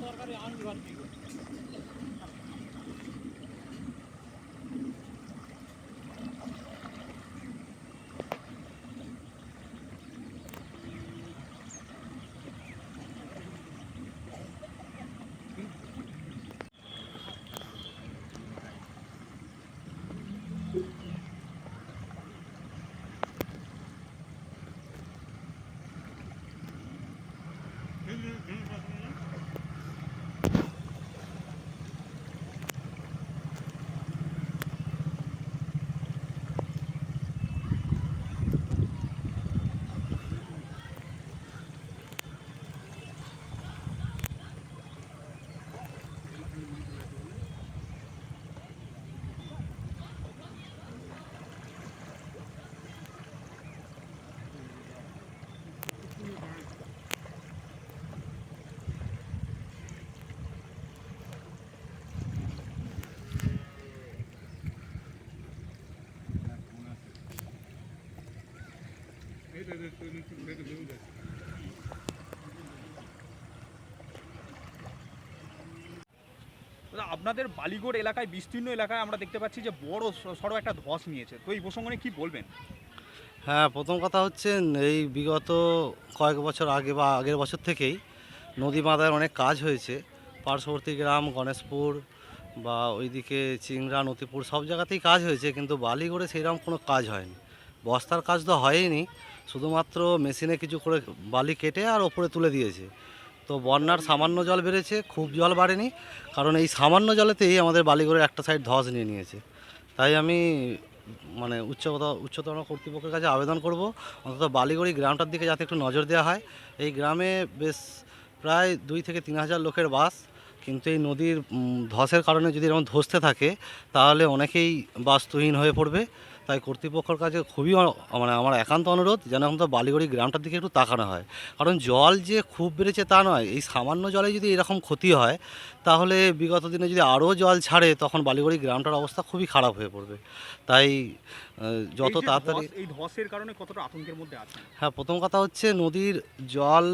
সরকারি আইন বিভাগ কি Mm-hmm. আপনাদের বালিগড় এলাকায়, বিস্তীর্ণ এলাকায় আমরা দেখতে পাচ্ছি যে বড় সড়ো একটা ধস নিয়েছে। তো এই প্রসঙ্গে কি বলবেন? হ্যাঁ প্রথম কথা হচ্ছে, এই বিগত কয়েক বছর আগে বা আগের বছর থেকেই নদী বাঁধার অনেক কাজ হয়েছে। পার্শ্ববর্তী গ্রাম, গণেশপুর বা ওইদিকে চিংড়া নতিপুর সব জায়গাতেই কাজ হয়েছে, কিন্তু বালিগড়ে সেইরকম কোনো কাজ হয়নি। বস্তার কাজ তো হয়নি শুধুমাত্র মেশিনে কিছু করে বালি কেটে আর ওপরে তুলে দিয়েছে। তো বন্যার সামান্য জল বেড়েছে, খুব জল বাড়েনি, কারণ এই সামান্য জলেতেই আমাদের বালিগড়ের একটা সাইড ধস নিয়ে নিয়েছে। তাই আমি মানে উচ্চতর উচ্চতর কর্তৃপক্ষের কাছে আবেদন করব, অন্তত বালিগড়ি গ্রামটার দিকে যাতে একটু নজর দেওয়া হয়। এই গ্রামে বেশ প্রায় দুই থেকে তিন হাজার লোকের বাস, কিন্তু এই নদীর ধসের কারণে যদি এরকম ধসতে থাকে, তাহলে অনেকেই বাস্তুহীন হয়ে পড়বে। তাই কর্তৃপক্ষর কাছে খুবই মানে আমার একান্ত অনুরোধ যেন এখন তো বালিগড়ি গ্রামটার দিকে একটু তাকানো হয়। কারণ জল যে খুব বেড়েছে তা নয়, এই সামান্য জলে যদি এরকম ক্ষতি হয়, তাহলে বিগত দিনে যদি আরও জল ছাড়ে, তখন বালিগড়ি গ্রামটার অবস্থা খুবই খারাপ হয়ে পড়বে। তাই যত তাড়াতাড়ি এই ধসের কারণে কতটা আতঙ্কের মধ্যে আছে হ্যাঁ প্রথম কথা হচ্ছে নদীর জল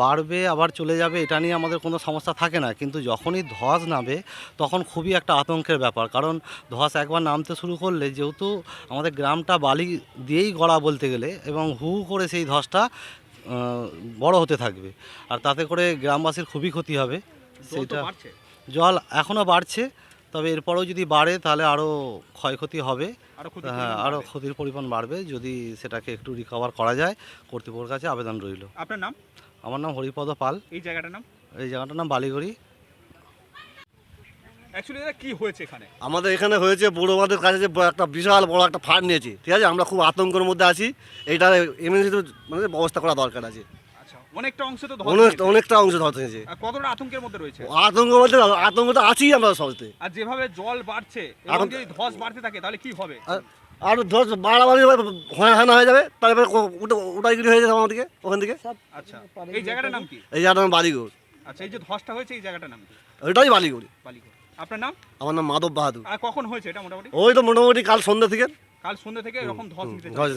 বাড়বে আবার চলে যাবে এটা নিয়ে আমাদের কোনো সমস্যা থাকে না। কিন্তু যখনই ধস নামে তখন খুবই একটা আতঙ্কের ব্যাপার। কারণ ধস একবার নামতে শুরু করলে যেহেতু আমাদের গ্রামটা বালি দিয়েই গড়া বলতে গেলে এবং হু করে সেই ধসটা বড় হতে থাকবে। আর তাতে করে গ্রামবাসীর খুবই ক্ষতি হবে। সেটা জল এখনও বাড়ছে। তবে এরপরেও যদি বাড়ে তাহলে আরও ক্ষয়ক্ষতি হবে। হ্যাঁ আরও ক্ষতির পরিমাণ বাড়বে যদি সেটাকে একটু রিকভার করা যায়। কর্তৃপক্ষের কাছে আবেদন রইল। আপনার নাম? আমার নাম হরিপদ পাল। এই জায়গাটার নাম? এই জায়গাটার নাম বালিগড়ি। কি হয়েছে এখানে? আমাদের এখানে হয়েছে বড়োবাদের কাছে যে একটা বিশাল বড় একটা ফান্ড নিয়েছি। ঠিক আছে? আমরা খুব আতঙ্কের মধ্যে আছি। এইটা এমনিতে মানে ব্যবস্থা করা দরকার আছে। অনেকটা অংশ তো ধস অনেকটা অংশ ধরতে হয়েছে। আর কতটা আতঙ্কের মধ্যে রয়েছে? আতঙ্ক বলতে আতঙ্ক তো আছেই আমরা সবতে। আর যেভাবে জল বাড়ছে এবং এখন- যদি ধস বাড়তে থাকে তাহলে কি হবে? আর- আর ধর বাড়াবাড়ি হয় হানা হয়ে যাবে তারপরে ওটাইগুলি হয়ে যাবে আমাদেরকে ওখান থেকে আচ্ছা। এই জায়গাটার নাম কি? এই জায়গাটার নাম বালিগড়। আচ্ছা এই যে ধসটা হয়েছে এই জায়গাটার নাম কি? ওইটাই বালিগড়ি। বালিগড়। আপনার নাম? আমার নাম মাধব বাহাদুর। আর কখন হয়েছে এটা মোটামুটি? ওই তো মোটামুটি কাল সন্ধ্যা থেকে। কাল সন্ধ্যে থেকে এরকম ধস নিতে ধস